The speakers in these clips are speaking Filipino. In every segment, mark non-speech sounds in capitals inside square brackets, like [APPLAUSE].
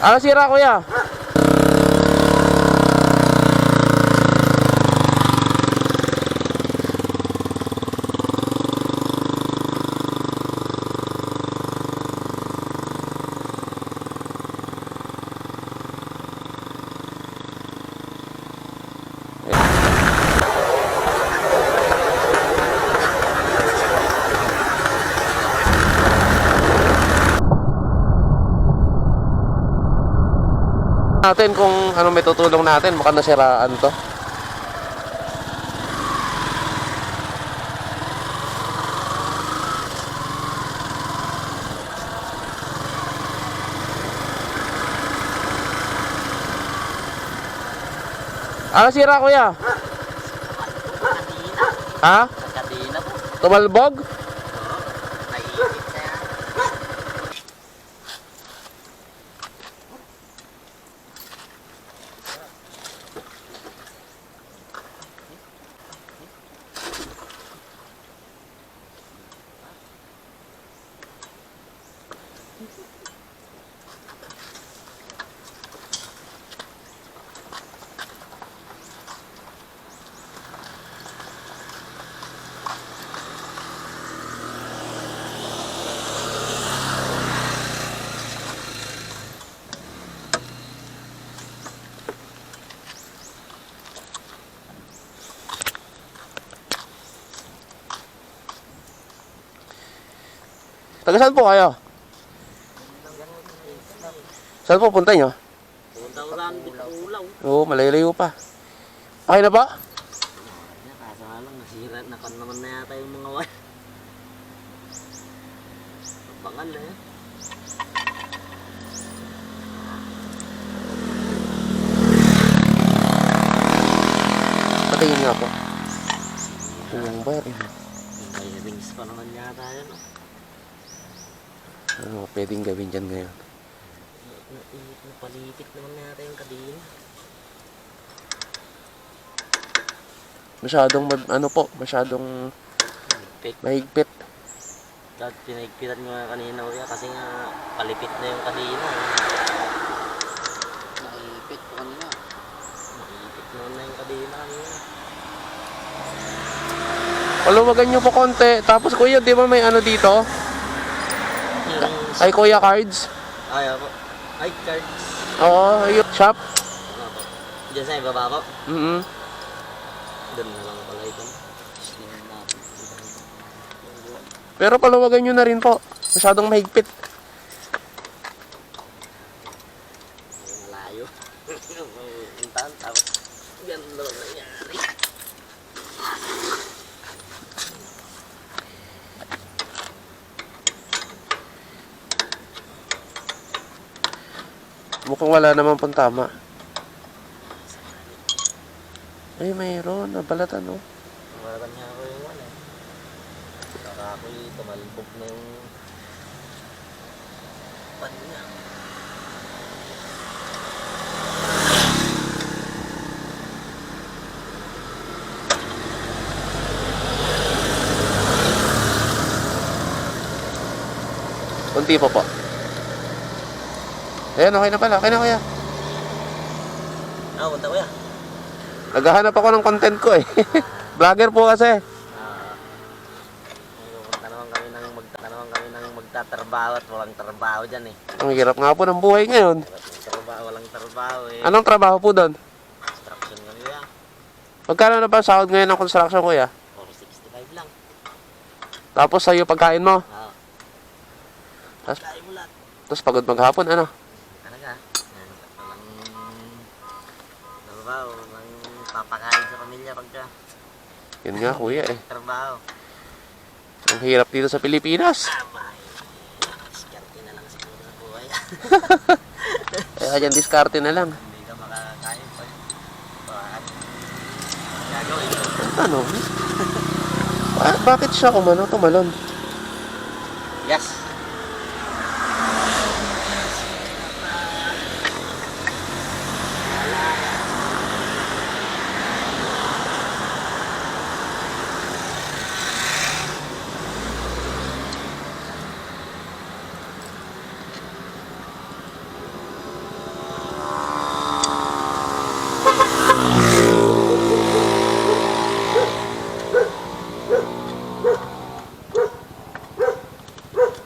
Ano sira kuya? Natin kung ano may tutulong natin baka nasiraan to ano sira kuya? ha? Tumalbog? Taga saan po kayo? saan po punta nyo? Punta saan bitulaw. oo malayo pa okay na ba? Kaso nga lang, nasira na kan naman na yata yung mga wire. Bangal eh. patingin nga po ito yung eh. May rings pa naman yata yun. oh. Ano pwedeng gawin dyan ngayon Naipit na palipit naman na yata yung kadina. masyadong ano po masyadong Pit. mahigpit At pinagpitan ko nga kanina kuya kasi nga palipit na yung kadina. Naipit ko kanina. Naipit naman na yung kadina kanina. paluwagan nyo po konti tapos kuya di ba may ano dito? Ay kuya cards Ay, ako. Ay, cards. oo yung shop? Diyan sa ibaba po. mm Doon na lang pala ito. pero paluwagan nyo na rin po masyadong mahigpit Malayo. [LAUGHS] Puntahan tapos ganun lang nangyari. Mukhang wala naman pong tama ay mayroon nabalatan no Wala niya ako yung ano. Saka ako'y tumalbog na yung pan niya. Kunti pa po. Ayan, okay na pala. Okay na kuya. Ah, punta ko yan. Naghahanap ako ng content ko eh. [LAUGHS] Vlogger po kasi. Ah, pupunta naman kami ng magta naman kami ng magtatrabaho at walang trabaho dyan eh. Ang hirap nga po ng buhay ngayon. Walang trabaho, walang trabaho eh. Anong trabaho po doon? Construction kami yan. Magkano na ba sahod ngayon ng construction kuya? 465 lang. Tapos sa'yo pagkain mo. Ah. Tas- Kaya mo lahat. Tapos pagod maghapon, ano? Trabaho, walang papakain sa pamilya pagka Yun nga kuya eh. trabaho. Ang hirap dito sa Pilipinas. Abay, diskarte na lang siguro sa buhay. [LAUGHS] Kaya dyan diskarte na lang. Hindi ka makakain pa. Bakit? Gagawin mo. Ang tanong, [LAUGHS] ba- bakit siya umano tumalon? Yes.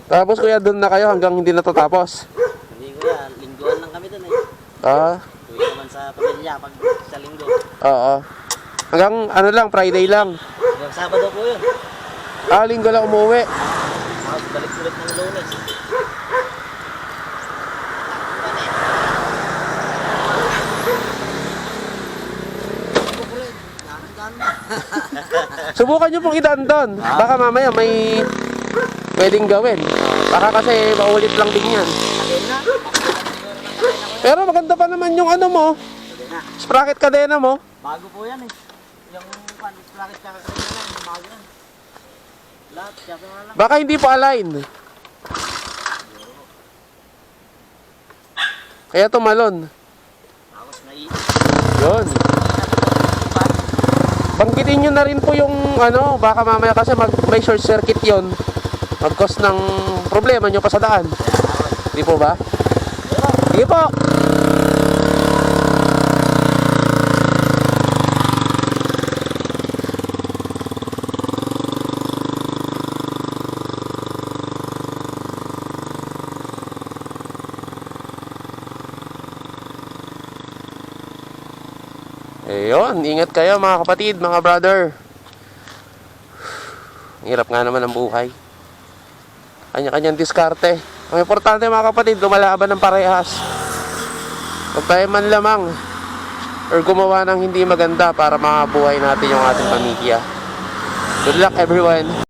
Tapos kuya, doon na kayo hanggang hindi natatapos. Hindi ko yan, lingguan lang kami dun eh. Ah, Uwi naman sa pamilya pag sa linggo. oo. Hanggang ano lang, Friday lang. Hanggang Sabado po yun. Ah, linggo lang umuwi. Tapos balik ulit ng lunes. Subukan nyo pong idaan doon. Baka mamaya may pwedeng gawin. Baka kasi maulit lang din yan. Pero maganda pa naman yung ano mo, sprocket kadena mo. Bago po yan eh. Yung pan, sprocket lang, yung bago yan. Lahat, nga lang. Baka hindi pa align. Kaya tumalon. Tapos nai... Yun. Banggitin nyo na rin po yung ano, baka mamaya kasi mag, may short circuit yon Mag-cause ng problema nyo pa sa daan. Di po ba? Sige po. Ayun, ingat kayo mga kapatid, mga brother. Hirap nga naman ang buhay. Kanya-kanyang diskarte. Ang importante mga kapatid, lumalaban ng parehas. Huwag tayo man lamang or gumawa ng hindi maganda para makabuhay natin yung ating pamilya. Good luck everyone.